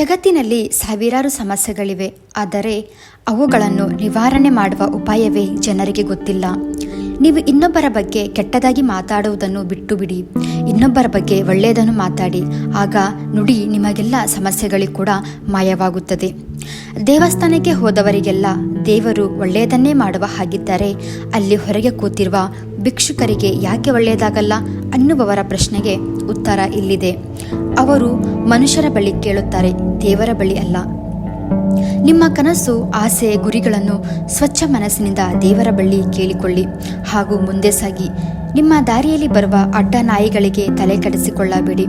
ಜಗತ್ತಿನಲ್ಲಿ ಸಾವಿರಾರು ಸಮಸ್ಯೆಗಳಿವೆ, ಆದರೆ ಅವುಗಳನ್ನು ನಿವಾರಣೆ ಮಾಡುವ ಉಪಾಯವೇ ಜನರಿಗೆ ಗೊತ್ತಿಲ್ಲ. ನೀವು ಇನ್ನೊಬ್ಬರ ಬಗ್ಗೆ ಕೆಟ್ಟದಾಗಿ ಮಾತಾಡುವುದನ್ನು ಬಿಟ್ಟು ಬಿಡಿ ಇನ್ನೊಬ್ಬರ ಬಗ್ಗೆ ಒಳ್ಳೆಯದನ್ನು ಮಾತಾಡಿ. ಆಗ ನುಡಿ ನಿಮಗೆಲ್ಲ ಸಮಸ್ಯೆಗಳಿಗೆ ಕೂಡ ಮಾಯವಾಗುತ್ತದೆ. ದೇವಸ್ಥಾನಕ್ಕೆ ಹೋದವರಿಗೆಲ್ಲ ದೇವರು ಒಳ್ಳೆಯದನ್ನೇ ಮಾಡುವ ಹಾಗಿದ್ದರೆ ಅಲ್ಲಿ ಹೊರಗೆ ಕೂತಿರುವ ಭಿಕ್ಷುಕರಿಗೆ ಯಾಕೆ ಒಳ್ಳೆಯದಾಗಲ್ಲ ಅನ್ನುವವರ ಪ್ರಶ್ನೆಗೆ ಉತ್ತರ ಇಲ್ಲಿದೆ. ಅವರು ಮನುಷ್ಯರ ಬಳಿ ಕೇಳುತ್ತಾರೆ, ದೇವರ ಬಳಿ ಅಲ್ಲ. ನಿಮ್ಮ ಕನಸು, ಆಸೆ, ಗುರಿಗಳನ್ನು ಸ್ವಚ್ಛ ಮನಸ್ಸಿನಿಂದ ದೇವರ ಬಳಿ ಕೇಳಿಕೊಳ್ಳಿ. ಹಾಗೂ ಮುಂದೆ ಸಾಗಿ, ನಿಮ್ಮ ದಾರಿಯಲ್ಲಿ ಬರುವ ಅಡ್ಡ ನಾಯಿಗಳಿಗೆ ತಲೆ ಕಡಿಸಿಕೊಳ್ಳಬೇಡಿ.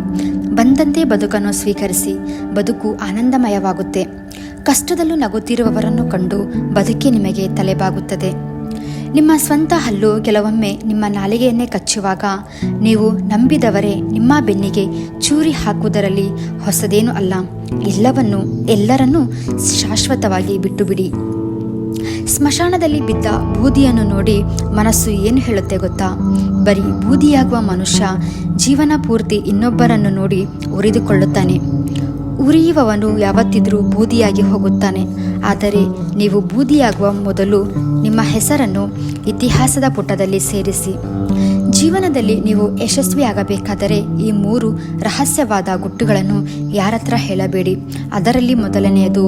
ಬಂದಂತೆ ಬದುಕನ್ನು ಸ್ವೀಕರಿಸಿ, ಬದುಕು ಆನಂದಮಯವಾಗುತ್ತೆ. ಕಷ್ಟದಲ್ಲೂ ನಗುತ್ತಿರುವವರನ್ನು ಕಂಡು ಬದುಕಿ ನಿಮಗೆ ತಲೆಬಾಗುತ್ತದೆ. ನಿಮ್ಮ ಸ್ವಂತ ಹಲ್ಲು ಕೆಲವೊಮ್ಮೆ ನಿಮ್ಮ ನಾಲಿಗೆಯನ್ನೇ ಕಚ್ಚುವಾಗ ನೀವು ನಂಬಿದವರೇ ನಿಮ್ಮ ಬೆನ್ನಿಗೆ ಚೂರಿ ಹಾಕುವುದರಲ್ಲಿ ಹೊಸದೇನೂ ಅಲ್ಲ. ಎಲ್ಲವನ್ನು ಎಲ್ಲರನ್ನೂ ಶಾಶ್ವತವಾಗಿ ಬಿಟ್ಟುಬಿಡಿ. ಸ್ಮಶಾನದಲ್ಲಿ ಬಿದ್ದ ಬೂದಿಯನ್ನು ನೋಡಿ ಮನಸ್ಸು ಏನು ಹೇಳುತ್ತೆ ಗೊತ್ತಾ? ಬರೀ ಬೂದಿಯಾಗುವ ಮನುಷ್ಯ ಜೀವನ ಪೂರ್ತಿ ಇನ್ನೊಬ್ಬರನ್ನು ನೋಡಿ ಉರಿದುಕೊಳ್ಳುತ್ತಾನೆ. ಉರಿಯುವವನು ಯಾವತ್ತಿದ್ರೂ ಬೂದಿಯಾಗಿ ಹೋಗುತ್ತಾನೆ. ಆದರೆ ನೀವು ಬೂದಿಯಾಗುವ ಮೊದಲು ನಿಮ್ಮ ಹೆಸರನ್ನು ಇತಿಹಾಸದ ಪುಟದಲ್ಲಿ ಸೇರಿಸಿ. ಜೀವನದಲ್ಲಿ ನೀವು ಯಶಸ್ವಿಯಾಗಬೇಕಾದರೆ ಈ ಮೂರು ರಹಸ್ಯವಾದ ಗುಟ್ಟುಗಳನ್ನು ಯಾರತ್ರ ಹೇಳಬೇಡಿ. ಅದರಲ್ಲಿ ಮೊದಲನೆಯದು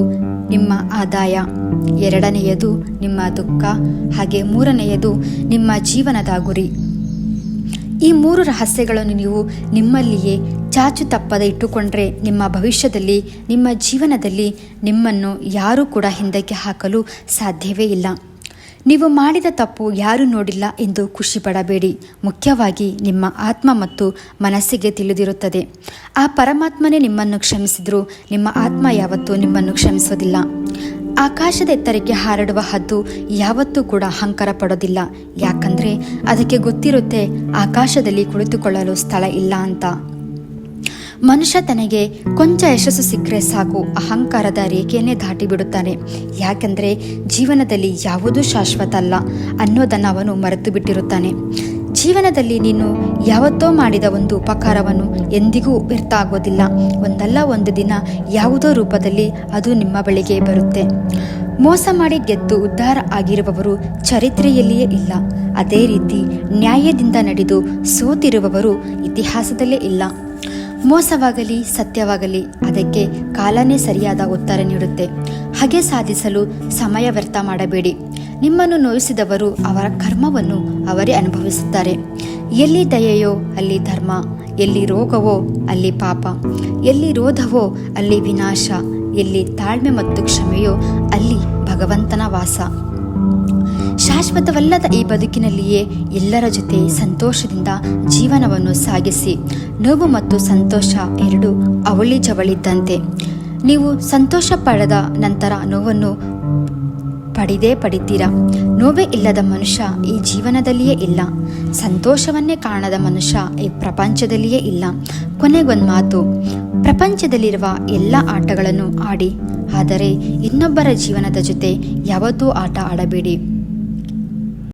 ನಿಮ್ಮ ಆದಾಯ, ಎರಡನೆಯದು ನಿಮ್ಮ ದುಃಖ, ಹಾಗೆ ಮೂರನೆಯದು ನಿಮ್ಮ ಜೀವನದ ಗುರಿ. ಈ ಮೂರು ರಹಸ್ಯಗಳನ್ನು ನೀವು ನಿಮ್ಮಲ್ಲಿಯೇ ಚಾಚು ತಪ್ಪದೆ ಇಟ್ಟುಕೊಂಡ್ರೆ ನಿಮ್ಮ ಭವಿಷ್ಯದಲ್ಲಿ, ನಿಮ್ಮ ಜೀವನದಲ್ಲಿ ನಿಮ್ಮನ್ನು ಯಾರೂ ಕೂಡ ಹಿಂದಕ್ಕೆ ಹಾಕಲು ಸಾಧ್ಯವೇ ಇಲ್ಲ. ನೀವು ಮಾಡಿದ ತಪ್ಪು ಯಾರೂ ನೋಡಿಲ್ಲ ಎಂದು ಖುಷಿ ಪಡಬೇಡಿ ಮುಖ್ಯವಾಗಿ ನಿಮ್ಮ ಆತ್ಮ ಮತ್ತು ಮನಸ್ಸಿಗೆ ತಿಳಿದಿರುತ್ತದೆ. ಆ ಪರಮಾತ್ಮನೇ ನಿಮ್ಮನ್ನು ಕ್ಷಮಿಸಿದರೂ. ನಿಮ್ಮ ಆತ್ಮ ಯಾವತ್ತೂ ನಿಮ್ಮನ್ನು ಕ್ಷಮಿಸೋದಿಲ್ಲ. ಆಕಾಶದ ಎತ್ತರಕ್ಕೆ ಹಾರಡುವ ಹದ್ದು ಯಾವತ್ತೂ ಕೂಡ ಅಹಂಕಾರ ಪಡೋದಿಲ್ಲ. ಯಾಕಂದ್ರೆ ಅದಕ್ಕೆ ಗೊತ್ತಿರುತ್ತೆ, ಆಕಾಶದಲ್ಲಿ ಕುಳಿತುಕೊಳ್ಳಲು ಸ್ಥಳ ಇಲ್ಲ ಅಂತ. ಮನುಷ್ಯ ತನಗೆ ಕೊಂಚ ಯಶಸ್ಸು ಸಿಕ್ಕರೆ ಸಾಕು. ಅಹಂಕಾರದ ರೇಖೆಯನ್ನೇ ದಾಟಿ ಬಿಡುತ್ತಾನೆ. ಯಾಕಂದ್ರೆ ಜೀವನದಲ್ಲಿ ಯಾವುದೂ ಶಾಶ್ವತ ಅಲ್ಲ ಅನ್ನೋದನ್ನು ಅವನು ಮರೆತು ಬಿಟ್ಟಿರುತ್ತಾನೆ. ಜೀವನದಲ್ಲಿ ನೀನು ಯಾವತ್ತೋ ಮಾಡಿದ ಒಂದು ಉಪಕಾರವನ್ನು ಎಂದಿಗೂ ವ್ಯರ್ಥ ಆಗೋದಿಲ್ಲ ಒಂದಲ್ಲ ಒಂದು ದಿನ ಯಾವುದೋ ರೂಪದಲ್ಲಿ ಅದು ನಿಮ್ಮ ಬಳಿಗೆ ಬರುತ್ತೆ. ಮೋಸ ಮಾಡಿ ಗೆದ್ದು ಉದ್ಧಾರ ಆಗಿರುವವರು ಚರಿತ್ರೆಯಲ್ಲಿಯೇ ಇಲ್ಲ. ಅದೇ ರೀತಿ ನ್ಯಾಯದಿಂದ ನಡೆದು ಸೋತಿರುವವರು ಇತಿಹಾಸದಲ್ಲೇ ಇಲ್ಲ. ಮೋಸವಾಗಲಿ, ಸತ್ಯವಾಗಲಿ, ಅದಕ್ಕೆ ಕಾಲನೇ ಸರಿಯಾದ ಉತ್ತರ ನೀಡುತ್ತೆ. ಹಾಗೆ ಸಾಧಿಸಲು ಸಮಯ ವ್ಯರ್ಥ ಮಾಡಬೇಡಿ. ನಿಮ್ಮನ್ನು ನೋಯಿಸಿದವರು ಅವರ ಕರ್ಮವನ್ನು ಅವರೇ ಅನುಭವಿಸುತ್ತಾರೆ. ಎಲ್ಲಿ ದಯೆಯೋ, ಅಲ್ಲಿ ಧರ್ಮ, ಎಲ್ಲಿ ರೋಗವೋ, ಅಲ್ಲಿ ಪಾಪ, ಎಲ್ಲಿ ರೋಧವೋ, ಅಲ್ಲಿ ವಿನಾಶ, ಎಲ್ಲಿ ತಾಳ್ಮೆ ಮತ್ತು ಕ್ಷಮೆಯೋ, ಅಲ್ಲಿ ಭಗವಂತನ ವಾಸ. ಶಾಶ್ವತವಲ್ಲದ ಈ ಬದುಕಿನಲ್ಲಿಯೇ ಎಲ್ಲರ ಜೊತೆ ಸಂತೋಷದಿಂದ ಜೀವನವನ್ನು ಸಾಗಿಸಿ, ನೋವು ಮತ್ತು ಸಂತೋಷ ಎರಡು ಅವಳಿ ಜವಳಿದ್ದಂತೆ. ನೀವು ಸಂತೋಷ ಪಡೆದ ನಂತರ ನೋವನ್ನು ಪಡೆದೇ ಪಡಿತೀರಾ? ನೋವೇ ಇಲ್ಲದ ಮನುಷ್ಯ ಈ ಜೀವನದಲ್ಲಿಯೇ ಇಲ್ಲ. ಸಂತೋಷವನ್ನೇ ಕಾಣದ ಮನುಷ್ಯ ಈ ಪ್ರಪಂಚದಲ್ಲಿಯೇ ಇಲ್ಲ. ಕೊನೆಗೊಂದು ಮಾತು ಪ್ರಪಂಚದಲ್ಲಿರುವ ಎಲ್ಲ ಆಟಗಳನ್ನು ಆಡಿ, ಆದರೆ ಇನ್ನೊಬ್ಬರ ಜೀವನದ ಜೊತೆ ಯಾವತ್ತೂ ಆಟ ಆಡಬೇಡಿ.